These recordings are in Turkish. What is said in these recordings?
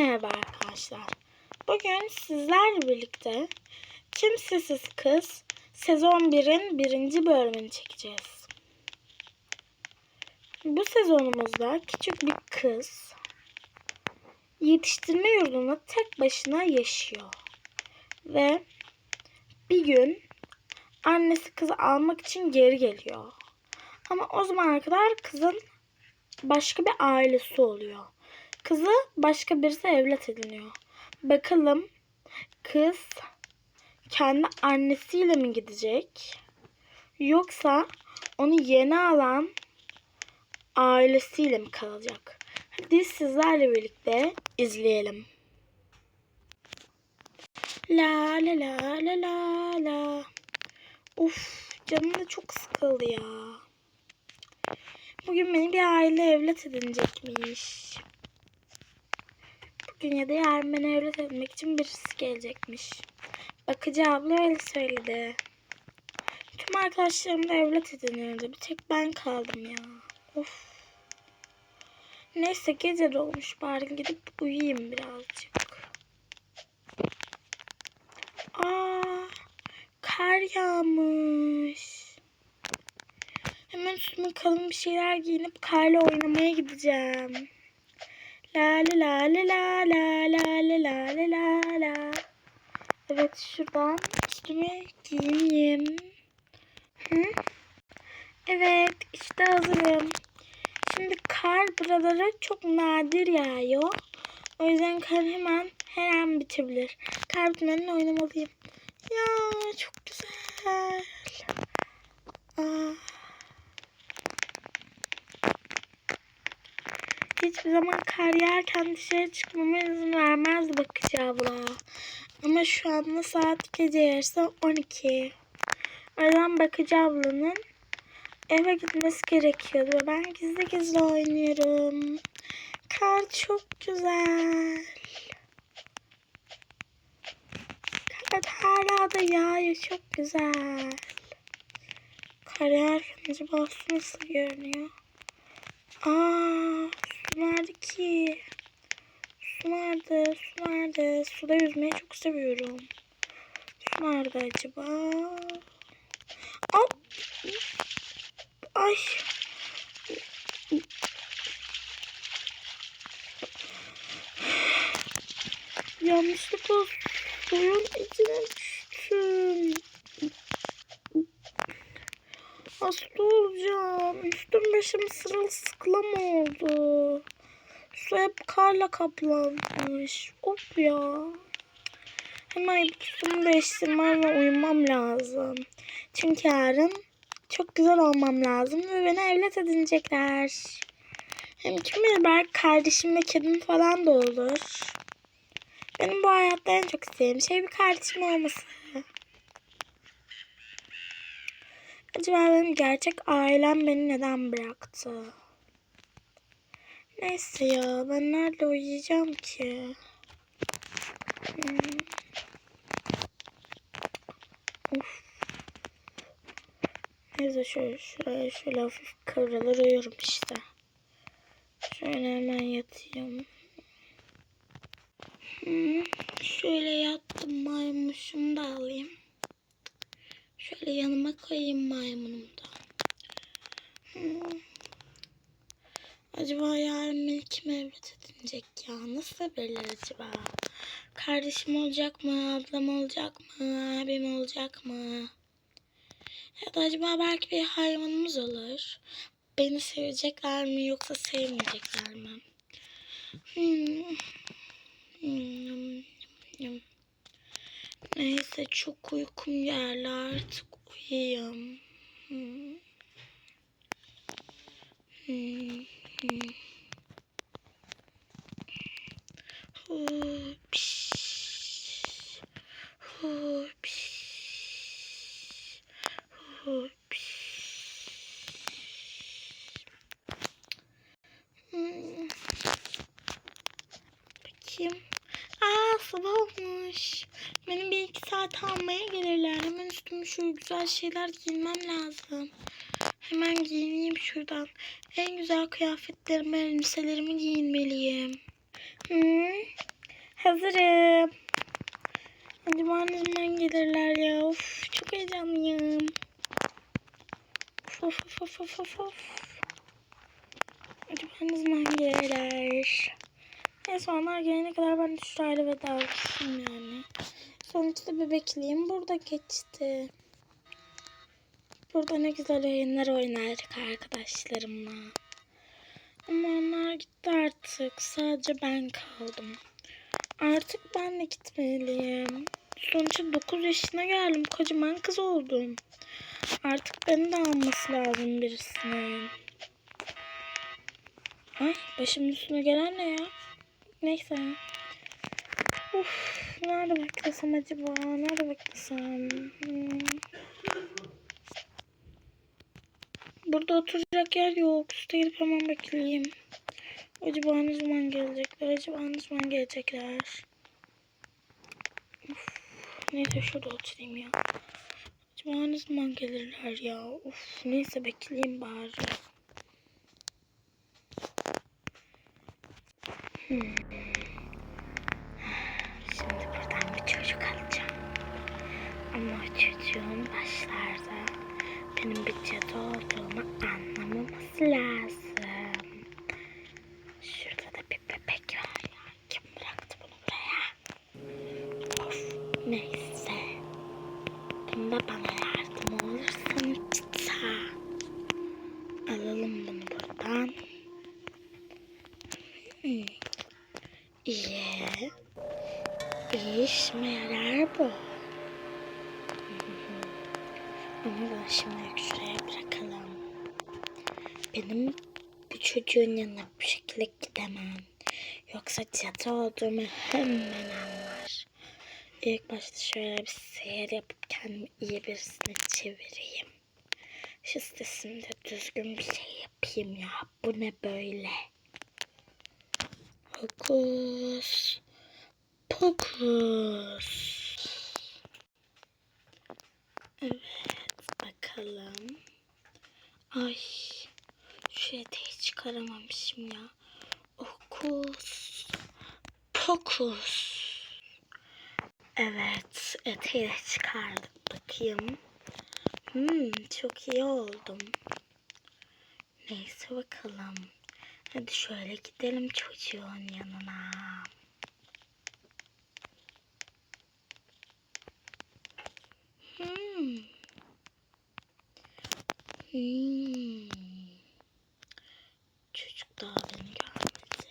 merhaba arkadaşlar. Bugün sizlerle birlikte Kimsesiz Kız sezon 1'in birinci bölümünü çekeceğiz. Bu sezonumuzda küçük bir kız yetiştirme yurdunda tek başına yaşıyor. Ve bir gün annesi kızı almak için geri geliyor. Ama o zamana kadar kızın başka bir ailesi oluyor. Kızı başka birisi evlat ediniyor. Bakalım kız kendi annesiyle mi gidecek? Yoksa onu yeni alan ailesiyle mi kalacak? Hadi sizlerle birlikte izleyelim. La la la la la la. Uf canım da çok sıkıldı ya. Bugün beni bir aile evlat edinecekmiş. Bugün ya da yarın beni evlat edinmek için birisi gelecekmiş. Bakıcı abla öyle söyledi. Tüm arkadaşlarım da evlat ediniyordu. Bir tek ben kaldım ya. Of. Neyse gece dolmuş bari gidip uyuyayım birazcık. Aa, kar yağmış. Hemen üstüme kalın bir şeyler giyinip karla oynamaya gideceğim. La la la la la la la la la la la. Evet şuradan üstüme giyineyim. Hı? Evet işte hazırım. Şimdi kar buralara çok nadir yağıyor. O yüzden kar hemen her an bitebilir. Kar bitmeden oynamalıyım. Ya çok güzel. Aa. Hiçbir zaman kar yağarken dışarı çıkmama izin vermezdi bakıcı abla. Ama şu anda saat gece yarısı 12. O yüzden bakıcı ablanın eve gitmesi gerekiyordu. Ben gizli gizli oynuyorum. Kar çok güzel. Evet hala da yağıyor. Çok güzel. Kar yağarken acaba nasıl görünüyor? Aa, su nerede ki? Su nerede? Su nerede? Suda yüzmeyi çok seviyorum. Su nerede acaba? Aa, ay. Yanlışlıkla suyun içine düştüm. Hasta olacağım. Üstüm başım sırılsıklam oldu. Su hep karla kaplanmış. Of ya. Hemen üstümü değiştirmem ve uyumam lazım. Çünkü yarın çok güzel olmam lazım ve beni evlat edinecekler. Hem kim bilir belki kardeşim ve kedim falan da olur. Benim bu hayatta en çok istediğim şey bir kardeşim olması. Acaba benim gerçek ailem beni neden bıraktı? Neyse ya ben nerede uyuyacağım ki? Hmm. Neyse şöyle şöyle şöyle hafif kıvrılır uyurum işte. Şöyle hemen yatayım. Hmm. Şöyle yattım maymuşumu da alayım. Şöyle yanıma koyayım maymunumu da. Hmm. Acaba yarın beni kim edinecek ya? Nasıl belirler acaba? Kardeşim olacak mı? Ablam olacak mı? Abim olacak mı? Ya da acaba belki bir hayvanımız olur. Beni sevecekler mi yoksa sevmeyecekler mi? Hmm. Hmm. Neyse çok uykum geldi artık uyuyayım. Hmm. Hmm. Hupiş. Hupiş. Hupiş. Hmm. Bakayım. Aa sabah Benim bir iki saat almaya gelirler. Hemen üstüme şöyle güzel şeyler giymem lazım. Hemen giyineyim şuradan. En güzel kıyafetlerimi, elbiselerimi giyinmeliyim. Hmm. hazırım. Acaba ne zaman gelirler ya? Of çok heyecanlıyım. Of of of of of of. Acaba ne zaman gelirler? Neyse gelene kadar ben de şurayla vedalaşayım yani. Sonuçta bebekliğim burada geçti. Burada ne güzel oyunlar oynardık arkadaşlarımla. Ama onlar gitti artık. Sadece ben kaldım. Artık ben de gitmeliyim. Sonuçta 9 yaşına geldim. Kocaman kız oldum. Artık beni de alması lazım birisinin. Ay başımın üstüne gelen ne ya? Neyse. Uf, nerede beklesem acaba? Nerede beklesem? Hmm. Burada oturacak yer yok. Üste gidip hemen bekleyeyim. Acaba ne zaman gelecekler? Acaba ne zaman gelecekler? Uf, neyse şurada oturayım ya. Acaba ne zaman gelirler ya? Uf, neyse bekleyeyim bari. Şimdi buradan bir çocuk alacağım. Ama o çocuğun başlarda benim bir cadı işime yarar bu. Onu da şimdi şuraya bırakalım. Benim bu çocuğun yanına bu şekilde gidemem. Yoksa cadı olduğumu hemen anlar. İlk başta şöyle bir seyir yapıp kendimi iyi birisine çevireyim. Şu sesimde düzgün bir şey yapayım ya. Bu ne böyle? Hokus pokus. Evet bakalım. Ay şu eteği çıkaramamışım ya. Okus pokus. Evet eteği de çıkardık bakayım. Hmm, çok iyi oldum. Neyse bakalım. Hadi şöyle gidelim çocuğun yanına. Hmm. Hmm. Çocuk daha beni görmedi.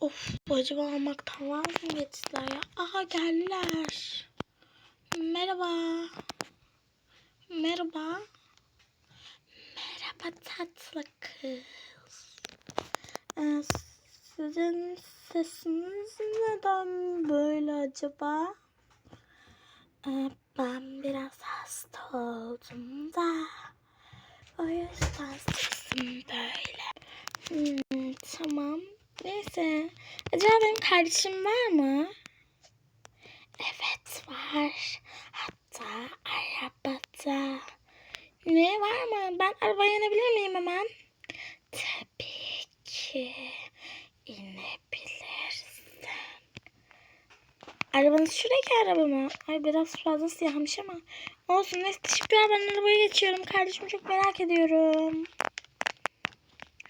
Of acaba almaktan vaz mı geçtiler ya? Aha geldiler. Merhaba. Merhaba. Merhaba tatlı kız. Ee, sizin sesiniz neden böyle acaba? Ee, ben biraz hasta oldum da. O yüzden sesim böyle. Hmm, tamam. Neyse. Acaba benim kardeşim var mı? Evet var. Hatta arabada. Ne var mı? Ben arabaya inebilir miyim hemen? Tabii ki inebilirsin. Arabanız şuradaki araba mı? Ay biraz fazla siyahmış ama. Olsun neyse teşekkürler ben arabaya geçiyorum. Kardeşimi çok merak ediyorum.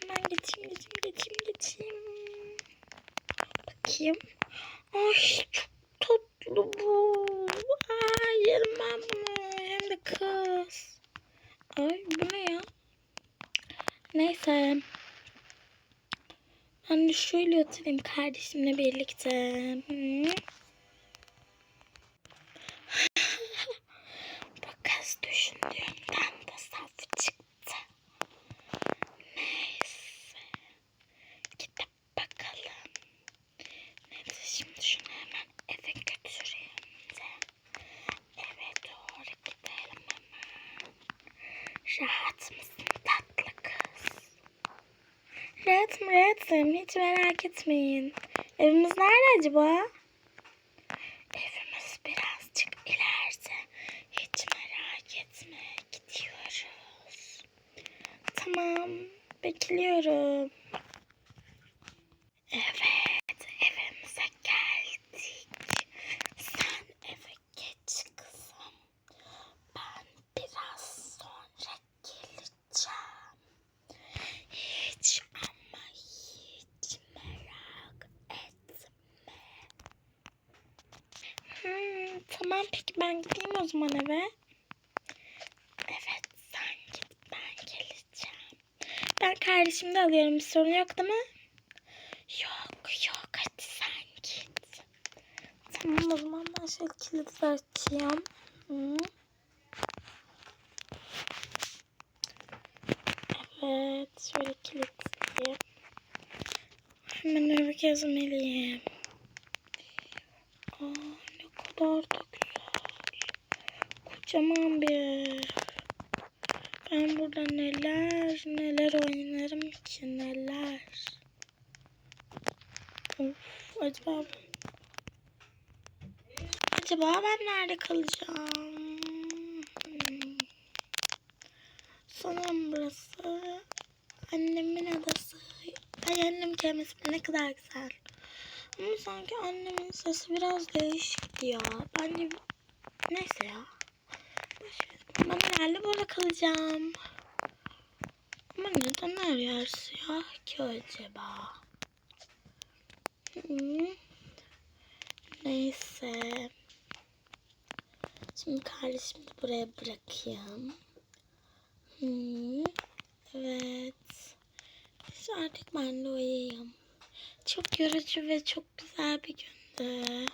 Hemen geçeyim geçeyim geçeyim geçeyim. Bakayım. Ay çok tatlı bu. Ay yerim ben bunu. Hem de kız. Ay bu ne ya? Neyse. Ben de şöyle oturayım kardeşimle birlikte. Hı. Bu kız düşündüğümden de saf çıktı. Neyse. Gidip bakalım. Neyse şimdi şunu hemen eve götüreyim de. Eve doğru gidelim hemen. Rahat mısın tatlı kız? Rahatım rahatım. Hiç merak etmeyin. Evimiz nerede acaba? Evimiz birazcık ileride. Hiç merak etme. Gidiyoruz. Tamam. Bekliyorum. Evet. Tamam peki ben gideyim o zaman eve. Evet sen git ben geleceğim. Ben kardeşimi de alıyorum bir sorun yok değil mi? Yok yok hadi sen git. Tamam o zaman ben şöyle kilidi de açayım. Hı. Evet şöyle kilitleyeyim. Hemen eve gezmeliyim. Aa, ne kadar da güzel. Kocaman bir. Ben burada neler neler oynarım ki neler. Of, acaba acaba ben nerede kalacağım? Hmm. Sanırım burası annemin odası. Ay annem kelimesi ne kadar güzel. Ama sanki annemin sesi biraz değişikti ya. Bence neyse ya. Ben herhalde burada kalacağım. Ama neden her siyah ki acaba? Neyse. Şimdi kardeşimi de buraya bırakayım. Evet. İşte artık ben de uyuyayım. Çok yorucu ve çok güzel bir gündü.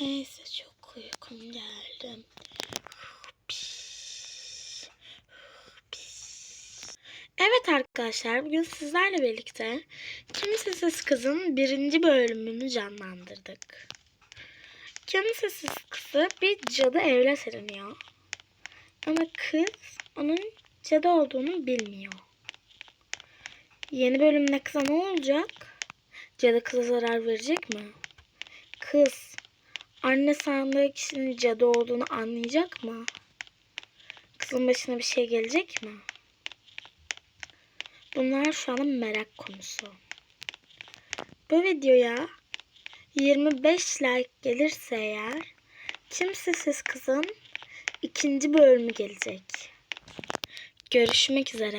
Neyse çok uykum geldi. Evet arkadaşlar bugün sizlerle birlikte Kimsesiz Kız'ın birinci bölümünü canlandırdık. Kimsesiz kızı bir cadı evle seriniyor. Ama kız onun cadı olduğunu bilmiyor. Yeni bölümde kıza ne olacak? Cadı kıza zarar verecek mi? Kız anne sandığı kişinin cadı olduğunu anlayacak mı? Kızın başına bir şey gelecek mi? Bunlar şu an merak konusu. Bu videoya 25 like gelirse eğer Kimsesiz Kız'ın ikinci bölümü gelecek. Görüşmek üzere.